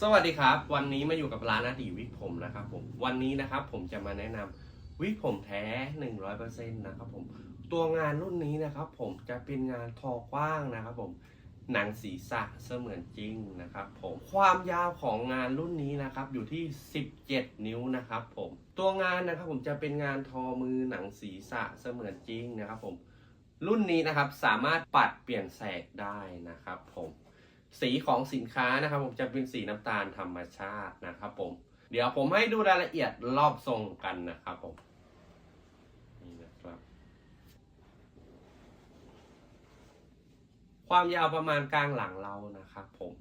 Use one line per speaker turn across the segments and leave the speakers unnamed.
สวัสดีครับ วันนี้มาอยู่กับร้านอาดีวิกผมนะครับผมวันนี้นะครับผมจะมาแนะนำวิกผมแท้ 100%นะครับผมตัวงานรุ่นนี้นะครับ ผมจะเป็นงานทอกว้างนะครับผมหนังศีรษะเสมือนจริงนะครับผมความยาวของงานรุ่นนี้นะครับอยู่ที่ 17 นิ้วนะครับผมตัวงานนะครับผมจะเป็นงานทอมือหนังศีรษะเสมือนจริงนะครับผมรุ่นนี้นะครับสามารถปัดเปลี่ยนแสกได้นะครับผม สีของสินค้านะครับ ผมจะเป็นสีน้ำตาลธรรมชาตินะครับ ผม เดี๋ยวผมให้ดูรายละเอียดรอบทรงกันนะครับผมนี่นะครับ ความยาวประมาณกลางหลังเรานะครับผม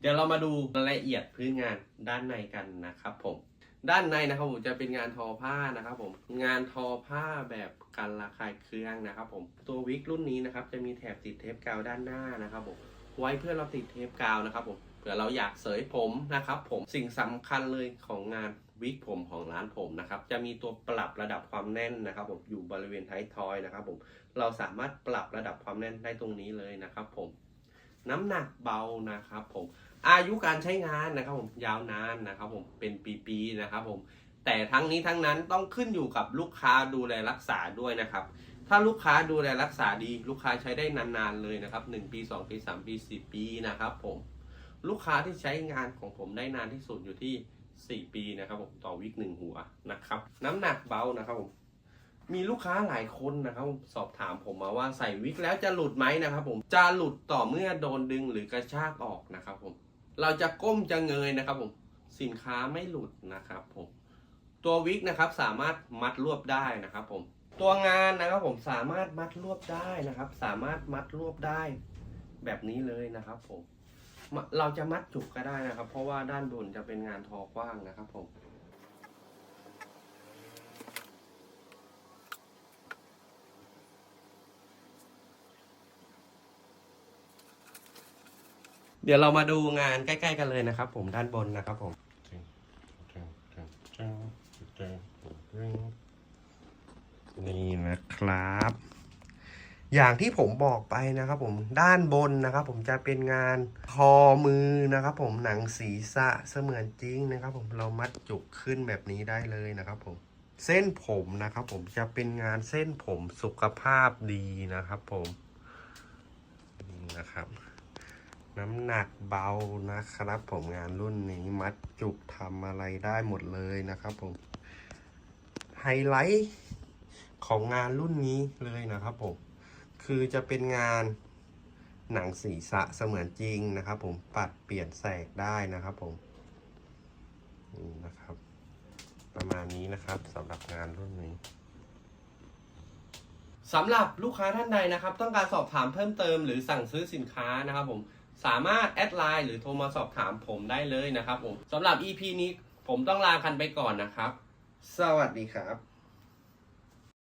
เดี๋ยวเรามาดูรายละเอียดพื้นงานด้านในกันนะครับผม ด้านในนะครับผมจะเป็นงานทอผ้านะครับผมงานทอผ้าแบบกันระคายเคืองนะครับผมตัววิกรุ่นนี้นะครับจะมีแถบติดเทปกาวด้านหน้านะครับผมไว้เพื่อเราติดเทปกาวนะครับผมเผื่อเราอยากเสยผมนะครับผมสิ่งสำคัญเลยของงานวิกผมของร้านผมนะครับจะมีตัวปรับระดับความแน่นนะครับผมอยู่บริเวณท้ายทอยนะครับผมเราสามารถปรับระดับความแน่นได้ตรงนี้เลยนะครับผม น้ำหนักเบานะครับผมอายุการใช้งานนะครับผมยาวนานนะครับผมเป็นปีๆนะครับผมแต่ทั้งนี้ทั้งนั้นต้องขึ้นอยู่กับลูกค้าดูแลรักษาด้วยนะครับ ถ้าลูกค้าดูแลรักษาดี ลูกค้าใช้ได้นานๆเลยนะครับ1ปี2ปี3ปี4ปีนะครับผมลูกค้าที่ใช้งานของผมได้นานที่สุดอยู่ที่ 4 ปีนะครับผมต่อวิกหนึ่งหัวนะครับ น้ำหนักเบานะครับผม มีลูกค้าหลายคนนะครับสอบถามผมมาว่าใส่วิกแล้วจะหลุดไหมนะครับผมจะหลุดต่อเมื่อโดนดึงหรือกระชากออกนะครับผมเราจะก้มจะเงยนะครับผมสินค้าไม่หลุดนะครับผมตัววิกนะครับสามารถมัดรวบได้นะครับผมตัวงานนะครับผมสามารถมัดรวบได้นะครับ สามารถมัดรวบได้แบบนี้เลยนะครับผมเราจะมัดจุกก็ได้นะครับ เพราะว่าด้านบนจะเป็นงานทอกว้างนะครับผม เดี๋ยวเรามาดูงานใกล้ ๆ กันเลยนะครับ ผมด้านบนนะครับผมนี่นะครับ อย่างที่ผมบอกไปนะครับผมด้านบนนะครับ ผมจะเป็นงานทอมือนะครับ ผมหนังศีรษะเสมือนจริงนะครับ ผมเรามัดจุกขึ้นแบบนี้ได้เลยนะครับผมเส้นผมนะครับ ผมจะเป็นงานเส้นผมสุขภาพดีนะครับ ผมนี่นะครับ น้ำหนักเบานะครับ ผมงานรุ่นนี้มัดจุกทำอะไรได้หมดเลยนะครับผม ไฮไลท์ของงานรุ่นนี้เลยนะครับผม คือจะเป็นงานหนังศีรษะเสมือนจริงนะครับผมปัดเปลี่ยนแสกได้นะครับผมนี่นะครับ ประมาณนี้นะครับสำหรับงานรุ่นนี้สำหรับลูกค้าท่านใดนะครับ ต้องการสอบถามเพิ่มเติมหรือสั่งซื้อสินค้านะครับผม สามารถแอดไลน์หรือโทรมาสอบถามผมได้เลยนะครับผมสำหรับ EP นี้ผมต้องลากันไปก่อนนะครับ สวัสดีครับ